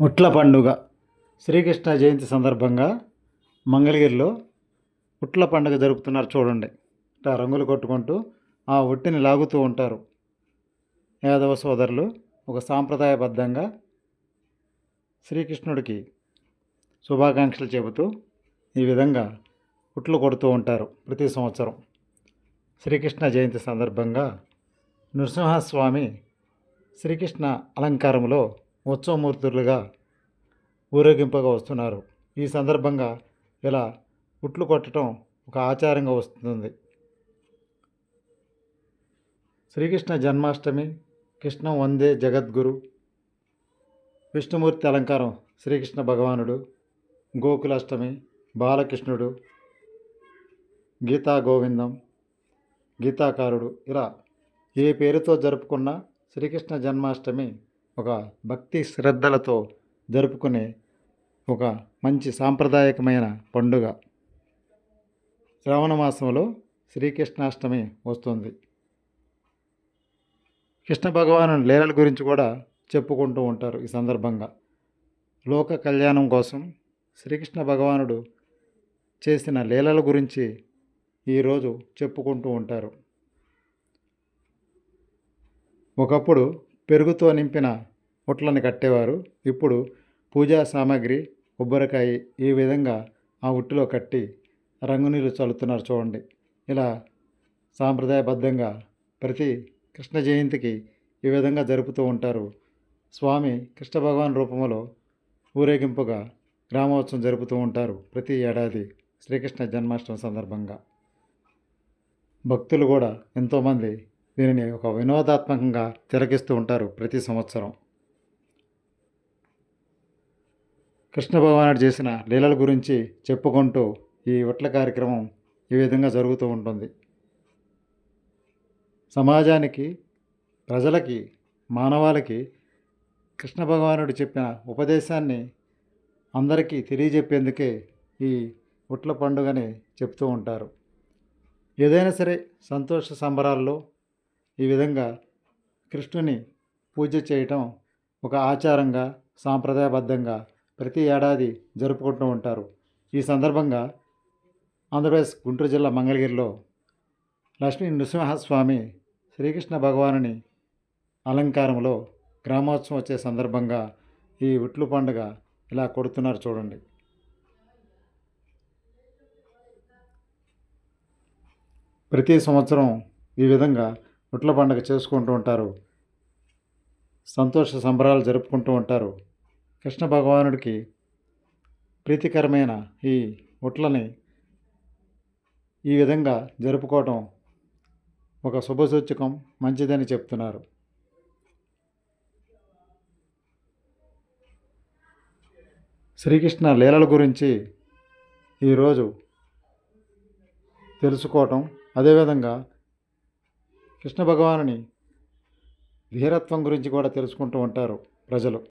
ఉట్ల పండుగ. శ్రీకృష్ణ జయంతి సందర్భంగా మంగళగిరిలో ఉట్ల పండుగ జరుపుతున్నారు చూడండి. ఇట్లా రంగులు కొట్టుకుంటూ ఆ ఉట్టిని లాగుతూ ఉంటారు. యాదవ సోదరులు ఒక సాంప్రదాయబద్ధంగా శ్రీకృష్ణుడికి శుభాకాంక్షలు చెబుతూ ఈ విధంగా ఉట్లు కొడుతూ ఉంటారు ప్రతి సంవత్సరం. శ్రీకృష్ణ జయంతి సందర్భంగా నృసింహస్వామి శ్రీకృష్ణ అలంకారంలో ఉత్సవమూర్తులుగా ఊరేగింపుగా వస్తున్నారు. ఈ సందర్భంగా ఇలా ఉట్లు కొట్టడం ఒక ఆచారంగా వస్తుంది. శ్రీకృష్ణ జన్మాష్టమి కృష్ణ వందే జగద్గురు విష్ణుమూర్తి అలంకారం శ్రీకృష్ణ భగవానుడు గోకులాష్టమి బాలకృష్ణుడు గీతా గోవిందం గీతాకారుడు ఇలా ఏ పేరుతో జరుపుకున్న శ్రీకృష్ణ జన్మాష్టమి ఒక భక్తి శ్రద్ధలతో జరుపుకునే ఒక మంచి సాంప్రదాయకమైన పండుగ. శ్రావణ మాసంలో శ్రీకృష్ణాష్టమి వస్తుంది. కృష్ణ భగవాను లీలల గురించి కూడా చెప్పుకుంటూ ఉంటారు ఈ సందర్భంగా. లోక కళ్యాణం కోసం శ్రీకృష్ణ భగవానుడు చేసిన లీలల గురించి ఈరోజు చెప్పుకుంటూ ఉంటారు. ఒకప్పుడు పెరుగుతో నింపిన ఉట్లని కట్టేవారు. ఇప్పుడు పూజా సామాగ్రి కొబ్బరికాయ ఈ విధంగా ఆ ఉట్టులో కట్టి రంగు నీళ్ళు చల్లుతున్నారు చూడండి. ఇలా సాంప్రదాయబద్ధంగా ప్రతి కృష్ణ జయంతికి ఈ విధంగా జరుపుతూ ఉంటారు. స్వామి కృష్ణ భగవాన్ రూపంలో ఊరేగింపుగా గ్రామోత్సవం జరుపుతూ ఉంటారు ప్రతి ఏడాది శ్రీకృష్ణ జన్మాష్టమి సందర్భంగా. భక్తులు కూడా ఎంతోమంది దీనిని ఒక వినోదాత్మకంగా తిరగిస్తూ ఉంటారు ప్రతి సంవత్సరం. కృష్ణ భగవానుడు చేసిన లీలల గురించి చెప్పుకుంటూ ఈ ఉట్ల కార్యక్రమం ఈ విధంగా జరుగుతూ ఉంటుంది. సమాజానికి ప్రజలకి మానవాళికి కృష్ణ భగవానుడు చెప్పిన ఉపదేశాన్ని అందరికీ తెలియజెప్పేందుకే ఈ ఉట్ల పండుగని చెప్తూ ఉంటారు. ఏదైనా సరే సంతోష సంబరాల్లో ఈ విధంగా కృష్ణుని పూజ చేయటం ఒక ఆచారంగా సాంప్రదాయబద్ధంగా ప్రతి ఏడాది జరుపుకుంటూ ఉంటారు. ఈ సందర్భంగా ఆంధ్రప్రదేశ్ గుంటూరు జిల్లా మంగళగిరిలో లక్ష్మీ నృసింహస్వామి శ్రీకృష్ణ భగవానుని అలంకారంలో గ్రామోత్సవం వచ్చే సందర్భంగా ఈ ఉట్లు పండుగ ఇలా కొడుతున్నారు చూడండి. ప్రతి సంవత్సరం ఈ విధంగా ఉట్ల పండుగ చేసుకుంటూ ఉంటారు. సంతోష సంబరాలు జరుపుకుంటూ ఉంటారు. కృష్ణ భగవానుడికి ప్రీతికరమైన ఈ ఉట్లని ఈ విధంగా జరుపుకోవటం ఒక శుభసూచకం మంచిదని చెప్తున్నారు. శ్రీకృష్ణ లీలల గురించి ఈరోజు తెలుసుకోవటం అదేవిధంగా కృష్ణ భగవానుని వీరత్వం గురించి కూడా తెలుసుకుంటూ ఉంటారు ప్రజలు.